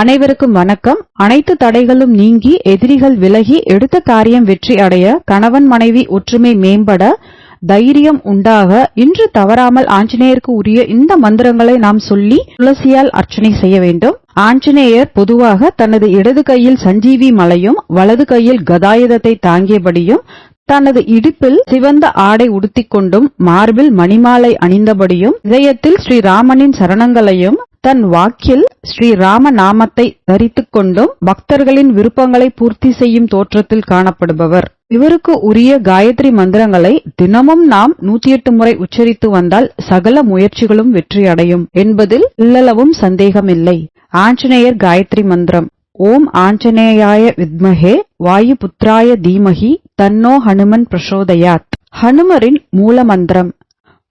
அனைவருக்கும் வணக்கம். அனைத்து தடைகளும் நீங்கி எதிரிகள் விலகி எடுத்த காரியம் வெற்றி அடைய கணவன் மனைவி ஒற்றுமை மேம்பட தைரியம் உண்டாக இன்று தவறாமல் ஆஞ்சநேயருக்கு உரிய இந்த மந்திரங்களை நாம் சொல்லி துளசியால் அர்ச்சனை செய்ய வேண்டும். ஆஞ்சநேயர் பொதுவாக தனது இடது கையில் சஞ்சீவி மலையும் வலது கையில் கதாயுதத்தை தாங்கியபடியும் தனது இடுப்பில் சிவந்த ஆடை உடுத்திக் கொண்டும் மார்பில் மணிமாலை அணிந்தபடியும் இதயத்தில் ஸ்ரீராமனின் சரணங்களையும் தன் வாக்கில் ஸ்ரீ ராம நாமத்தை தரித்துக் கொண்டும் பக்தர்களின் விருப்பங்களை பூர்த்தி செய்யும் தோற்றத்தில் காணப்படுபவர். இவருக்கு உரிய காயத்ரி மந்திரங்களை தினமும் நாம் நூத்தி எட்டு முறை உச்சரித்து வந்தால் சகல முயற்சிகளும் வெற்றியடையும் என்பதில் இல்லளவும் சந்தேகமில்லை. ஆஞ்சநேயர் காயத்ரி மந்திரம். ஓம் ஆஞ்சநேயாய வித்மஹே வாயுபுத்ராய தீமகி தன்னோ ஹனுமன் பிரசோதயாத். ஹனுமரின் மூல மந்திரம்.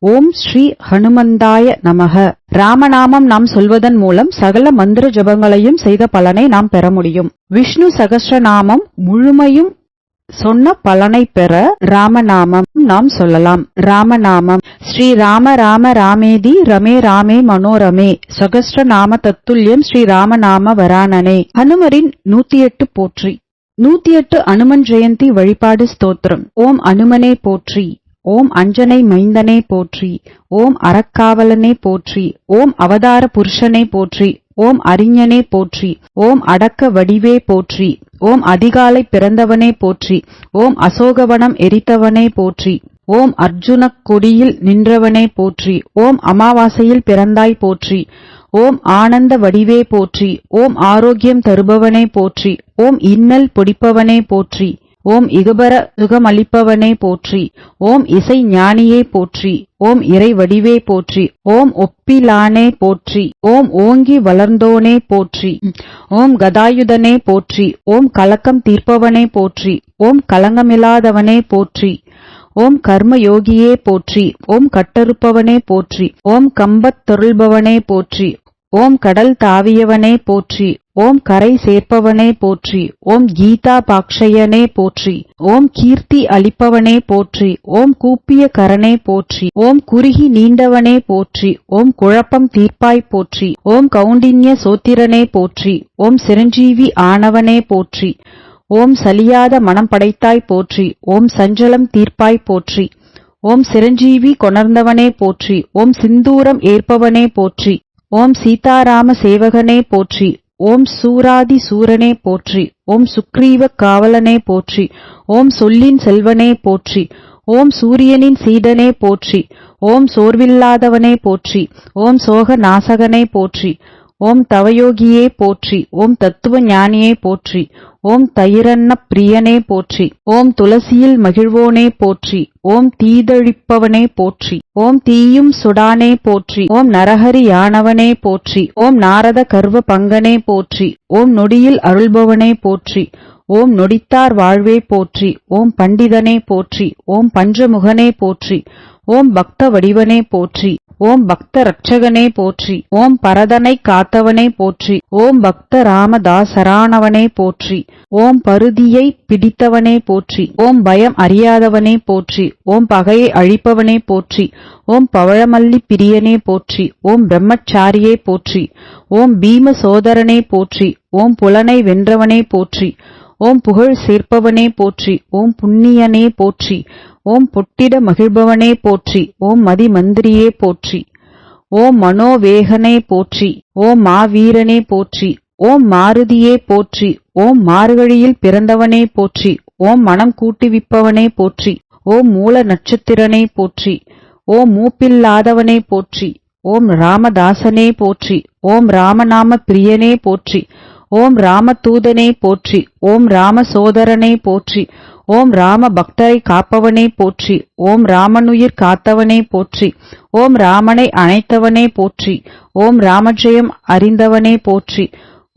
ஓம் ஸ்ரீ ஹனுமந்தாய நமக. ராமநாமம் நாம் சொல்வதன் மூலம் சகல மந்திர ஜபங்களையும் செய்த பலனை நாம் பெற முடியும். விஷ்ணு சகஸ்ரநாமம் முழுமையும் சொன்ன பலனை பெற ராமநாமம் நாம் சொல்லலாம். ராமநாமம். ஸ்ரீ ராம ராம ராமேதி ரமே ராமே மனோரமே. சகஸ்ர நாம தத்துல்யம் ஸ்ரீ ராமநாம வராணனே ஹனுமரின் நூத்தி எட்டு போற்றி. நூத்தி எட்டு அனுமன் ஜெயந்தி வழிபாடு ஸ்தோத்திரம். ஓம் அனுமனே போற்றி. ஓம் அஞ்சனை மைந்தனே போற்றி ஓம் அறக்காவலனே போற்றி ஓம் அவதார புருஷனே போற்றி ஓம் அறிஞனே போற்றி ஓம் அடக்க வடிவே போற்றி ஓம் அதிகாலை பிறந்தவனே போற்றி ஓம் அசோகவனம் எரித்தவனே போற்றி ஓம் அர்ஜுனக் கொடியில் நின்றவனே போற்றி ஓம் அமாவாசையில் பிறந்தாய் போற்றி ஓம் ஆனந்த வடிவே போற்றி ஓம் ஆரோக்கியம் தருபவனே போற்றி ஓம் இன்னல் பொடிப்பவனே போற்றி ஓம் இகபர சுகமளிப்பவனே போற்றி ஓம் இசை ஞானியே போற்றி ஓம் இறை வடிவே போற்றி ஓம் ஒப்பிலானே போற்றி ஓம் ஓங்கி வளர்ந்தோனே போற்றி ஓம் கதாயுதனே போற்றி ஓம் கலக்கம் தீர்ப்பவனே போற்றி ஓம் கலங்கமில்லாதவனே போற்றி ஓம் கர்மயோகியே போற்றி ஓம் கட்டறுப்பவனே போற்றி ஓம் கம்பத் தொருள்பவனே போற்றி ஓம் கடல் தாவியவனே போற்றி ஓம் கரை சேர்ப்பவனே போற்றி ஓம் கீதா பாக்ஷயனே போற்றி ஓம் கீர்த்தி அளிப்பவனே போற்றி ஓம் கூப்பிய கரனே போற்றி ஓம் குறுகி நீண்டவனே போற்றி ஓம் குழப்பம் தீர்ப்பாய் போற்றி ஓம் கவுண்டின்ய சோத்திரனே போற்றி ஓம் சிரஞ்சீவி ஆனவனே போற்றி ஓம் சலியாத மனம் படைத்தாய் போற்றி ஓம் சஞ்சலம் தீர்ப்பாய் போற்றி ஓம் சிரஞ்சீவி கொணர்ந்தவனே போற்றி ஓம் சிந்தூரம் ஏற்பவனே போற்றி ஓம் சீதாராம சேவகனே போற்றி ஓம் சூராதி சூரனே போற்றி ஓம் சுக்ரீவ காவலனே போற்றி ஓம் சொல்லின் செல்வனே போற்றி ஓம் சூரியனின் சீடனே போற்றி ஓம் சோர்வில்லாதவனே போற்றி ஓம் சோக நாசகனே போற்றி ஓம் தவயோகியே போற்றி ஓம் தத்துவ ஞானியே போற்றி ஓம் தயிரன்ன பிரியனே போற்றி ஓம் துளசியில் மகிழ்வோனே போற்றி ஓம் தீதழிப்பவனே போற்றி ஓம் தீயும் சுடானே போற்றி ஓம் நரஹரி யானவனே போற்றி ஓம் நாரத கர்வ பங்கனே போற்றி ஓம் நொடியில் அருள்பவனே போற்றி ஓம் நொடித்தார் வாழ்வே போற்றி ஓம் பண்டிதனே போற்றி ஓம் பஞ்சமுகனே போற்றி ஓம் பக்த வடிவனே போற்றி ஓம் பக்த ரட்சகனே போற்றி ஓம் பரதனை காத்தவனே போற்றி ஓம் பக்த ராமதாசரானவனே போற்றி ஓம் பருதியை பிடித்தவனே போற்றி ஓம் பயம் அறியாதவனே போற்றி ஓம் பகையை அழிப்பவனே போற்றி ஓம் பவழமல்லி பிரியனே போற்றி ஓம் பிரம்மச்சாரியே போற்றி ஓம் பீம சோதரனே போற்றி ஓம் புலனை வென்றவனே போற்றி ஓம் புகழ் சேர்ப்பவனே போற்றி ஓம் புண்ணியனே போற்றி ஓம் பொட்டிட மகிழ்பவனே போற்றி ஓம் மதிமந்திரியே போற்றி ஓம் மனோவேகனே போற்றி ஓம் மாவீரனே போற்றி ஓம் மாருதியே போற்றி ஓம் மார்கழியில் பிறந்தவனே போற்றி ஓம் மனம் கூட்டுவிப்பவனே போற்றி ஓம் மூல நட்சத்திரனே போற்றி ஓம் மூப்பில்லாதவனே போற்றி ஓம் ராமதாசனே போற்றி ஓம் ராமநாம பிரியனே போற்றி ஓம் ராமதூதனே போற்றி ஓம் ராமசோதரனே போற்றி ஓம் ராம பக்தரை காப்பவனே போற்றி ஓம் ராமனுயிர் காத்தவனே போற்றி ஓம் ராமனை அணைத்தவனே போற்றி ஓம் ராமஜெயம் அறிந்தவனே போற்றி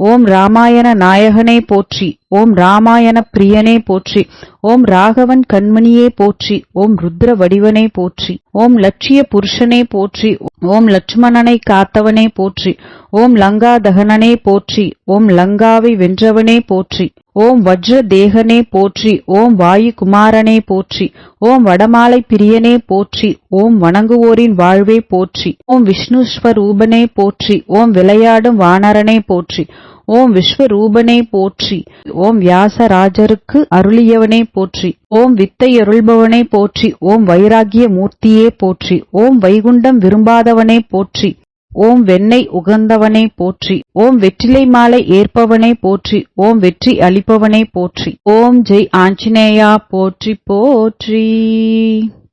ஓம் ராமாயண நாயகனே போற்றி ஓம் ராமாயண பிரியனே போற்றி ஓம் ராகவன் கண்மணியே போற்றி ஓம் ருத்ர வடிவனே போற்றி ஓம் லட்சிய புருஷனே போற்றி ஓம் லட்சுமணனை காத்தவனே போற்றி ஓம் லங்கா தகனனே போற்றி ஓம் லங்காவை வென்றவனே போற்றி ஓம் வஜ்ர தேகனே போற்றி ஓம் வாயு குமாரனே போற்றி ஓம் வடமாலை பிரியனே போற்றி ஓம் வணங்குவோரின் வாழ்வே போற்றி ஓம் விஷ்ணுஸ்வரூபனே போற்றி ஓம் விளையாடும் வானரனே போற்றி ஓம் விஸ்வரூபனே போற்றி. ஓம் வியாசராஜருக்கு அருளியவனே போற்றி. ஓம் வித்தையருள்பவனே போற்றி. ஓம் வைராகிய மூர்த்தியே போற்றி. ஓம் வைகுண்டம் விரும்பாதவனே போற்றி. ஓம் வெண்ணெய் உகந்தவனே போற்றி. ஓம் வெற்றிலை மாலை ஏற்பவனே போற்றி. ஓம் வெற்றி அளிப்பவனே போற்றி. ஓம் ஜெய் ஆஞ்சநேயா போற்றி போற்றி.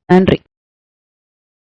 நன்றி.